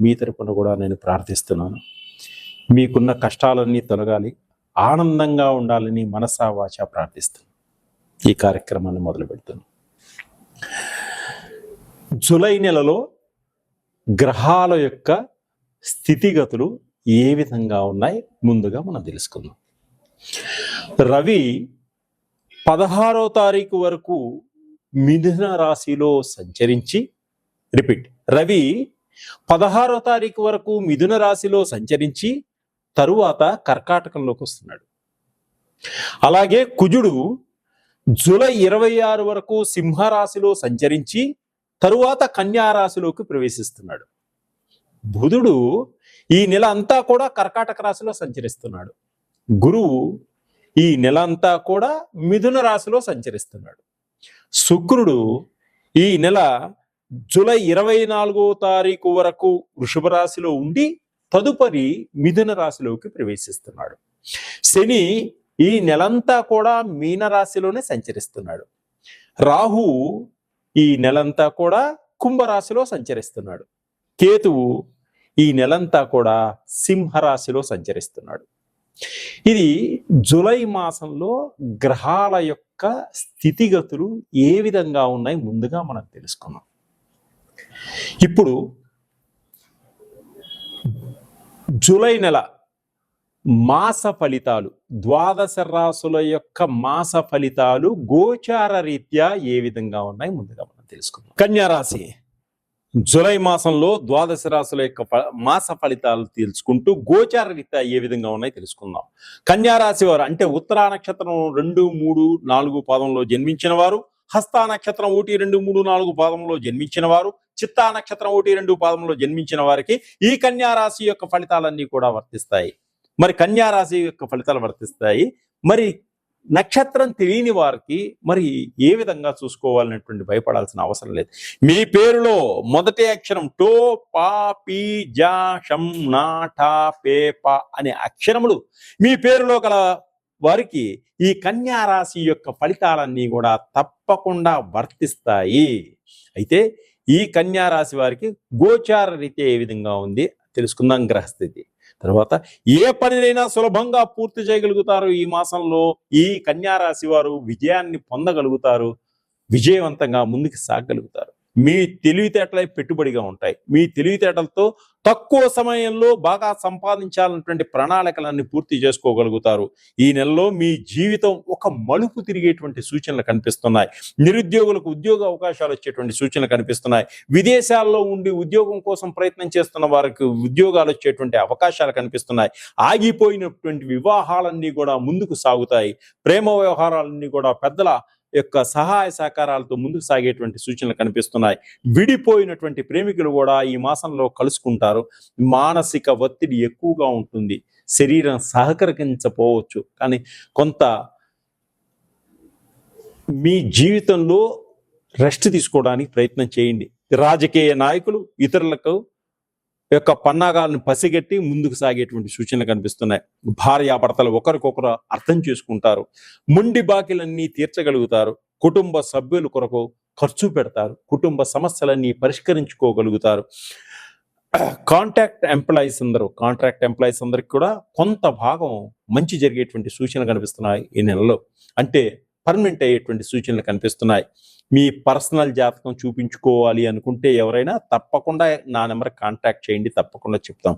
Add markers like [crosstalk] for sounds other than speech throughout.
మీ తరపున కూడా నేను ప్రార్థిస్తున్నాను. మీకున్న కష్టాలన్నీ తొలగాలి ఆనందంగా ఉండాలని మనసా వాచ ప్రార్థిస్తున్నాను. ఈ కార్యక్రమాన్ని మొదలు పెడుతున్నాను. జూలై నెలలో గ్రహాల యొక్క స్థితిగతులు ఏ విధంగా ఉన్నాయి? ముందుగా మనం తెలుసుకుందాం. రవి పదహారో తారీఖు వరకు మిథున రాశిలో సంచరించి రిపీట్ రవి పదహారో తారీఖు వరకు మిథున రాశిలో సంచరించి తరువాత కర్కాటకంలోకి వస్తున్నాడు. అలాగే కుజుడు జూలై ఇరవై ఆరు వరకు సింహరాశిలో సంచరించి తరువాత కన్యా రాశిలోకి ప్రవేశిస్తున్నాడు. బుధుడు ఈ నెల అంతా కూడా కర్కాటక రాశిలో సంచరిస్తున్నాడు. గురువు ఈ నెల అంతా కూడా మిథున రాశిలో సంచరిస్తున్నాడు. శుక్రుడు ఈ నెల జూలై ఇరవై నాలుగో తారీఖు వరకు వృషభ రాశిలో ఉండి తదుపరి మిథున రాశిలోకి ప్రవేశిస్తున్నాడు. శని ఈ నెలంతా కూడా మీన రాశిలోనే సంచరిస్తున్నాడు. రాహు ఈ నెలంతా కూడా కుంభరాశిలో సంచరిస్తున్నాడు. కేతువు ఈ నెలంతా కూడా సింహరాశిలో సంచరిస్తున్నాడు. ఇది జులై మాసంలో గ్రహాల యొక్క స్థితిగతులు ఏ విధంగా ఉన్నాయి ముందుగా మనం తెలుసుకున్నాం ఇప్పుడు జూలై నెల మాస ఫలితాలు ద్వాదశ రాసుల యొక్క మాస ఫలితాలు గోచార రీత్యా ఏ విధంగా ఉన్నాయి ముందుగా మనం తెలుసుకుందాం. కన్యారాశి జూలై మాసంలో ద్వాదశ రాశుల యొక్క మాస ఫలితాలు తెలుసుకుంటూ గోచార రీత్యా ఏ విధంగా ఉన్నాయి తెలుసుకుందాం. కన్యారాశి వారు అంటే ఉత్తరా నక్షత్రం రెండు మూడు నాలుగు పాదంలో జన్మించిన వారు హస్తా నక్షత్రం ఒకటి రెండు మూడు నాలుగు పాదంలో జన్మించిన వారు చిత్తా నక్షత్రం ఒకటి రెండు పాదంలో జన్మించిన వారికి ఈ కన్యారాశి యొక్క ఫలితాలన్నీ కూడా వర్తిస్తాయి. మరి కన్యారాశి యొక్క ఫలితాలు వర్తిస్తాయి. మరి నక్షత్రం తెలియని వారికి మరి ఏ విధంగా చూసుకోవాలనేటువంటి భయపడాల్సిన అవసరం లేదు. మీ పేరులో మొదటి అక్షరం టో పా పీ జా షం నా టా పే పా అనే అక్షరములు మీ పేరులో గల వారికి ఈ కన్యారాశి యొక్క ఫలితాలన్నీ కూడా తప్పకుండా వర్తిస్తాయి. అయితే ఈ కన్యారాశి వారికి గోచార రీతి ఏ విధంగా ఉంది తెలుసుకుందాం గ్రహస్థితి. తర్వాత ఏ పనినైనా సులభంగా పూర్తి చేయగలుగుతారు ఈ మాసంలో? ఈ కన్యారాశి వారు విజయాన్ని పొందగలుగుతారు? విజయవంతంగా ముందుకు సాగగలుగుతారు మీ తెలివితేటలై పెట్టుబడిగా ఉంటాయి. మీ తెలివితేటలతో తక్కువ సమయంలో బాగా సంపాదించాలన్నటువంటి ప్రణాళికలన్నీ పూర్తి చేసుకోగలుగుతారు. ఈ నెలలో మీ జీవితం ఒక మలుపు తిరిగేటువంటి సూచనలు కనిపిస్తున్నాయి. నిరుద్యోగులకు ఉద్యోగ అవకాశాలు వచ్చేటువంటి సూచనలు కనిపిస్తున్నాయి. విదేశాల్లో ఉండి ఉద్యోగం కోసం ప్రయత్నం చేస్తున్న వారికి ఉద్యోగాలు వచ్చేటువంటి అవకాశాలు కనిపిస్తున్నాయి. ఆగిపోయినటువంటి వివాహాలన్నీ కూడా ముందుకు సాగుతాయి. ప్రేమ వ్యవహారాలన్నీ కూడా పెద్దల యొక్క సహాయ సహకారాలతో ముందుకు సాగేటువంటి సూచనలు కనిపిస్తున్నాయి. విడిపోయినటువంటి ప్రేమికులు కూడా ఈ మాసంలో కలుసుకుంటారు. మానసిక ఒత్తిడి ఎక్కువగా ఉంటుంది. శరీరం సహకరించపోవచ్చు కానీ కొంత మీ జీవితంలో రెస్ట్ తీసుకోవడానికి ప్రయత్నం చేయండి. రాజకీయ నాయకులు ఇతరులకు యొక్క పన్నాగాలను పసిగట్టి ముందుకు సాగేటువంటి సూచనలు కనిపిస్తున్నాయి. భార్యాభర్తలు ఒకరికొకరు అర్థం చేసుకుంటారు. మొండి బాకీలన్నీ తీర్చగలుగుతారు. కుటుంబ సభ్యుల కొరకు ఖర్చు పెడతారు. కుటుంబ సమస్యలన్నీ పరిష్కరించుకోగలుగుతారు. కాంట్రాక్ట్ ఎంప్లాయీస్ అందరూ కాంట్రాక్ట్ ఎంప్లాయీస్ అందరికి కూడా కొంత భాగం మంచి జరిగేటువంటి సూచనలు కనిపిస్తున్నాయి ఈ నెలలో. అంటే పర్మనెంట్ అయ్యేటువంటి సూచనలు కనిపిస్తున్నాయి. మీ పర్సనల్ జాతకం చూపించుకోవాలి అనుకుంటే ఎవరైనా తప్పకుండా నా నెంబర్ కాంటాక్ట్ చేయండి తప్పకుండా చెప్తాం.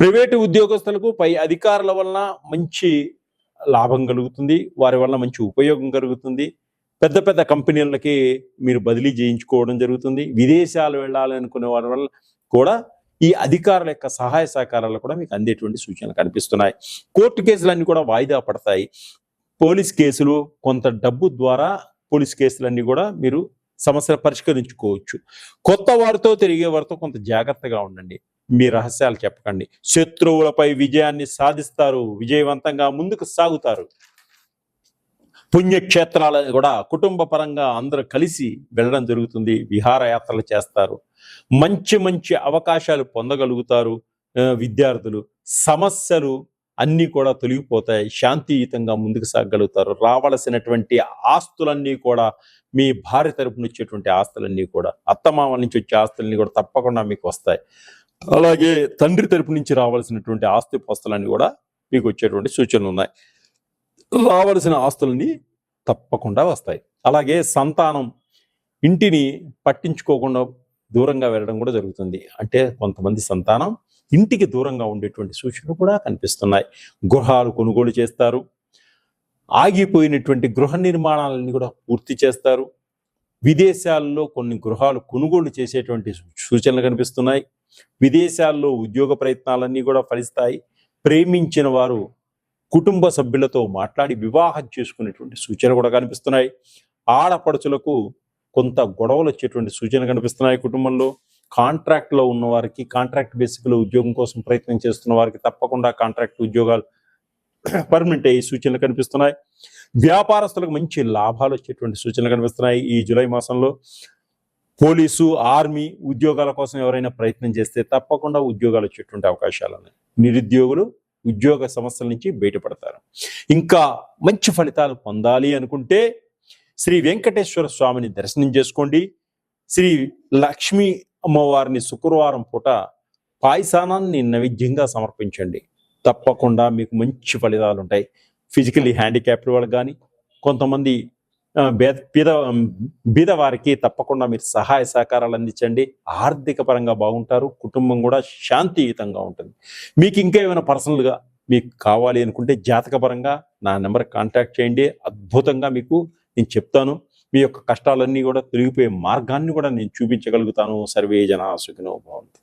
ప్రైవేటు ఉద్యోగస్తులకు పై అధికారుల వలన మంచి లాభం కలుగుతుంది. వారి వల్ల మంచి ఉపయోగం కలుగుతుంది. పెద్ద పెద్ద కంపెనీలకి మీరు బదిలీ చేయించుకోవడం జరుగుతుంది. విదేశాలు వెళ్ళాలి అనుకునే వారి వల్ల కూడా ఈ అధికారుల యొక్క సహాయ సహకారాలు కూడా మీకు అందేటువంటి సూచనలు కనిపిస్తున్నాయి. కోర్టు కేసులన్నీ కూడా వాయిదా పడతాయి. పోలీస్ కేసులు కొంత డబ్బు ద్వారా పోలీస్ కేసులన్నీ కూడా మీరు సమస్యలు పరిష్కరించుకోవచ్చు. కొత్త వారితో తిరిగే వారితో కొంత జాగ్రత్తగా ఉండండి. మీ రహస్యాలు చెప్పకండి. శత్రువులపై విజయాన్ని సాధిస్తారు. విజయవంతంగా ముందుకు సాగుతారు. పుణ్యక్షేత్రాలు కూడా కుటుంబ పరంగా అందరూ కలిసి వెళ్ళడం జరుగుతుంది. విహారయాత్రలు చేస్తారు. మంచి మంచి అవకాశాలు పొందగలుగుతారు విద్యార్థులు. సమస్యలు అన్నీ కూడా తొలగిపోతాయి శాంతియుతంగా ముందుకు సాగలుగుతారు. రావలసినటువంటి ఆస్తులన్నీ కూడా మీ భార్య తరపున వచ్చేటువంటి ఆస్తులన్నీ కూడా అత్తమామల నుంచి వచ్చే ఆస్తులన్నీ కూడా తప్పకుండా మీకు వస్తాయి. అలాగే తండ్రి తరపు నుంచి రావాల్సినటువంటి ఆస్తి పోస్తులన్నీ కూడా మీకు వచ్చేటువంటి సూచనలు ఉన్నాయి. రావలసిన ఆస్తులన్నీ తప్పకుండా వస్తాయి. అలాగే సంతానం ఇంటిని పట్టించుకోకుండా దూరంగా వెళ్ళడం కూడా జరుగుతుంది. అంటే కొంతమంది సంతానం ఇంటికి దూరంగా ఉండేటువంటి సూచనలు కూడా కనిపిస్తున్నాయి. గృహాలు కొనుగోలు చేస్తారు. ఆగిపోయినటువంటి గృహ నిర్మాణాలన్నీ కూడా పూర్తి చేస్తారు. విదేశాల్లో కొన్ని గృహాలు కొనుగోలు చేసేటువంటి సూచనలు కనిపిస్తున్నాయి. విదేశాల్లో ఉద్యోగ ప్రయత్నాలన్నీ కూడా ఫలిస్తాయి. ప్రేమించిన వారు కుటుంబ సభ్యులతో మాట్లాడి వివాహం చేసుకునేటువంటి సూచనలు కూడా కనిపిస్తున్నాయి. ఆడపడుచులకు కొంత గొడవలు వచ్చేటువంటి సూచనలు కనిపిస్తున్నాయి కుటుంబంలో. కాంట్రాక్ట్లో ఉన్న వారికి కాంట్రాక్ట్ బేసిక్లో ఉద్యోగం కోసం ప్రయత్నం చేస్తున్న వారికి తప్పకుండా కాంట్రాక్ట్ ఉద్యోగాలు [clears throat] పర్మనెంట్ అయ్యే సూచనలు కనిపిస్తున్నాయి. వ్యాపారస్తులకు మంచి లాభాలు వచ్చేటువంటి సూచనలు కనిపిస్తున్నాయి. ఈ జూలై మాసంలో పోలీసు ఆర్మీ ఉద్యోగాల కోసం ఎవరైనా ప్రయత్నం చేస్తే తప్పకుండా ఉద్యోగాలు వచ్చేటువంటి అవకాశాలు ఉన్నాయి. నిరుద్యోగులు ఉద్యోగ సమస్యల నుంచి బయటపడతారు. ఇంకా మంచి ఫలితాలు పొందాలి అనుకుంటే శ్రీ వెంకటేశ్వర స్వామిని దర్శనం చేసుకోండి. శ్రీ లక్ష్మీ అమ్మవారిని శుక్రవారం పూట పాయసానాన్ని నైవేద్యంగా సమర్పించండి. తప్పకుండా మీకు మంచి ఫలితాలు ఉంటాయి ఫిజికలీ హ్యాండిక్యాప్డ్ వాళ్ళకి కానీ కొంతమంది బేద బీద బీద వారికి తప్పకుండా మీరు సహాయ సహకారాలు అందించండి. ఆర్థిక పరంగా బాగుంటారు. కుటుంబం కూడా శాంతియుతంగా ఉంటుంది. మీకు ఇంకా ఏమైనా పర్సనల్గా మీకు కావాలి అనుకుంటే జాతకపరంగా నా నెంబర్ కాంటాక్ట్ చేయండి. అద్భుతంగా మీకు నేను చెప్తాను. మీ యొక్క కష్టాలన్నీ కూడా తొలగిపోయే మార్గాన్ని కూడా నేను చూపించగలుగుతాను. సర్వే జన సుఖినో భవంతు.